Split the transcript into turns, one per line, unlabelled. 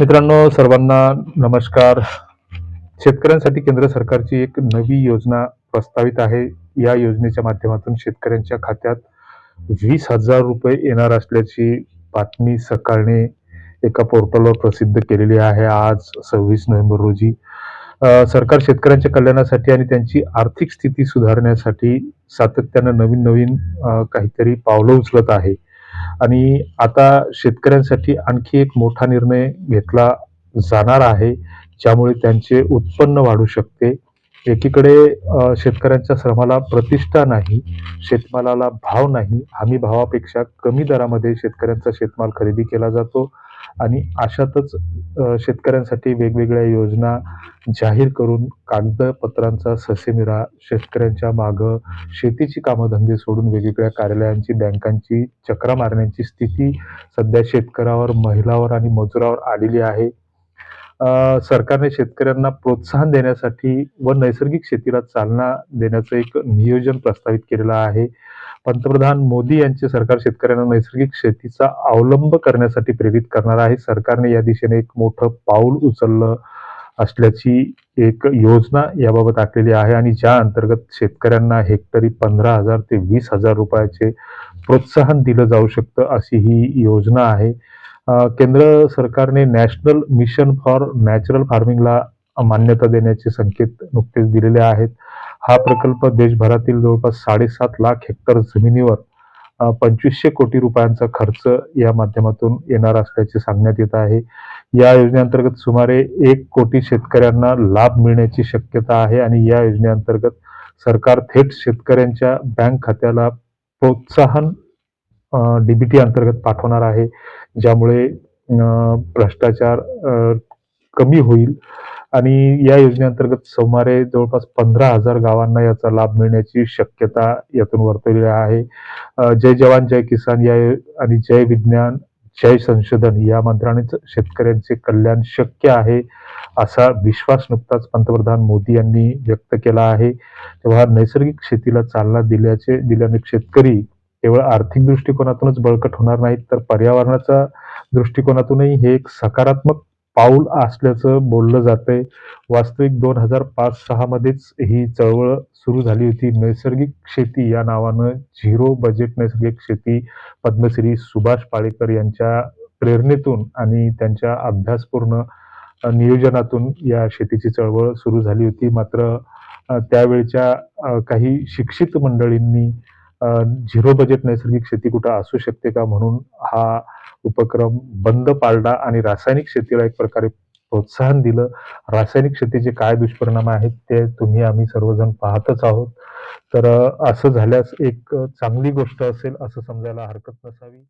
मित्रांनो सर्वांना नमस्कार. शेतकऱ्यांसाठी केंद्र सरकारची एक नवी योजना प्रस्तावित आहे. या योजनेच्या माध्यमातून शेतकऱ्यांच्या खात्यात वीस हजार रुपये येणार असल्याची बातमी सकाळने एका पोर्टलवर प्रसिद्ध केलेली आहे. आज सव्वीस नोव्हेंबर रोजी सरकार शेतकऱ्यांच्या कल्याणासाठी आणि त्यांची आर्थिक स्थिती सुधारण्यासाठी सातत्यानं नवीन नवीन काहीतरी पावलं उचलत आहे. आणि आता शेतकऱ्यांसाठी आणखी एक मोठा निर्णय घेतला जाणार आहे ज्यामुळे त्यांचे उत्पन्न वाढू शकते. एकीकडे शेतकऱ्यांच्या श्रमाला प्रतिष्ठा नाही शेतमालाला भाव नाही. हमी भावापेक्षा कमी दरामध्ये शेतकऱ्यांचा शेतमाल खरेदी केला जातो. आणि अशातच शेतकऱ्यांसाठी वेगवेगळ्या योजना जाहीर करून कागदपत्रांचा ससेमिरा शेतकऱ्यांच्या मागं शेतीची कामधंदे सोडून वेगवेगळ्या कार्यालयांची बँकांची चक्रा मारण्याची स्थिती सध्या शेतकऱ्यावर महिलावर आणि मजुरावर आलेली आहे. सरकारने शेतकऱ्यांना प्रोत्साहन देण्यासाठी व नैसर्गिक शेतीला चालना देण्याचं एक नियोजन प्रस्तावित केलेलं आहे. पंतप्रधान मोदी यांचे सरकार शेतकऱ्यांना नैसर्गिक शेतीचा अवलंब करण्यासाठी प्रेरित करणार आहे. सरकारने या दिशेने एक मोठं पाऊल उचललं असल्याची एक योजना याबाबत आखलेली आहे आणि ज्या अंतर्गत शेतकऱ्यांना हेक्टरी पंधरा हजार ते वीस हजार रुपयाचे प्रोत्साहन दिलं जाऊ शकतं अशी ही योजना आहे. केंद्र सरकारने नॅशनल मिशन फॉर नॅचरल फार्मिंगला मान्यता देण्याचे संकेत नुकतेच दिलेले आहेत. हा प्रकल्प देशभरातील जवळपास साडेसात लाख हेक्टर जमिनीवर पंचवीसशे कोटी रुपयांचा खर्च या माध्यमातून येणार असल्याचे सांगण्यात येत आहे. या योजनेअंतर्गत सुमारे एक कोटी शेतकऱ्यांना लाभ मिळण्याची शक्यता आहे आणि या योजनेअंतर्गत सरकार थेट शेतकऱ्यांच्या बँक खात्याला प्रोत्साहन डीबीटी अंतर्गत पाठवणार आहे ज्यामुळे भ्रष्टाचार कमी होईल. आणि या योजनेअंतर्गत सुमारे जवळपास पंधरा हजार गावांना याचा लाभ मिळण्याची शक्यता यातून वर्तवलेली आहे. जय जवान जय किसान या आणि जय विज्ञान जय संशोधन या मंत्रानेच शेतकऱ्यांचे कल्याण शक्य आहे असा विश्वास नुकताच पंतप्रधान मोदी यांनी व्यक्त केला आहे. तेव्हा नैसर्गिक शेतीला चालना दिल्याचे दिल्याने शेतकरी केवळ आर्थिक दृष्टिकोनातूनच बळकट होणार नाहीत तर पर्यावरणाच्या दृष्टिकोनातूनही हे एक सकारात्मक पाऊल असल्याचं बोललं जातंय. वास्तविक दोन हजार पाच सहामध्येच ही चळवळ सुरू झाली होती. नैसर्गिक शेती या नावानं झिरो बजेट नैसर्गिक शेती पद्मश्री सुभाष पाळेकर यांच्या प्रेरणेतून आणि त्यांच्या अभ्यासपूर्ण नियोजनातून या शेतीची चळवळ सुरू झाली होती. मात्र त्यावेळच्या काही शिक्षित मंडळींनी झिरो बजेट नैसर्गिक शेती कुठं असू शकते का म्हणून हा उपक्रम बंद पाळला आणि रासायनिक शेतीला एक प्रकारे प्रोत्साहन दिलं. रासायनिक शेतीचे काय दुष्परिणाम आहेत ते तुम्ही आम्ही सर्वजण पाहतच आहोत. तर असं झाल्यास एक चांगली गोष्ट असेल असं समजायला हरकत नसावी.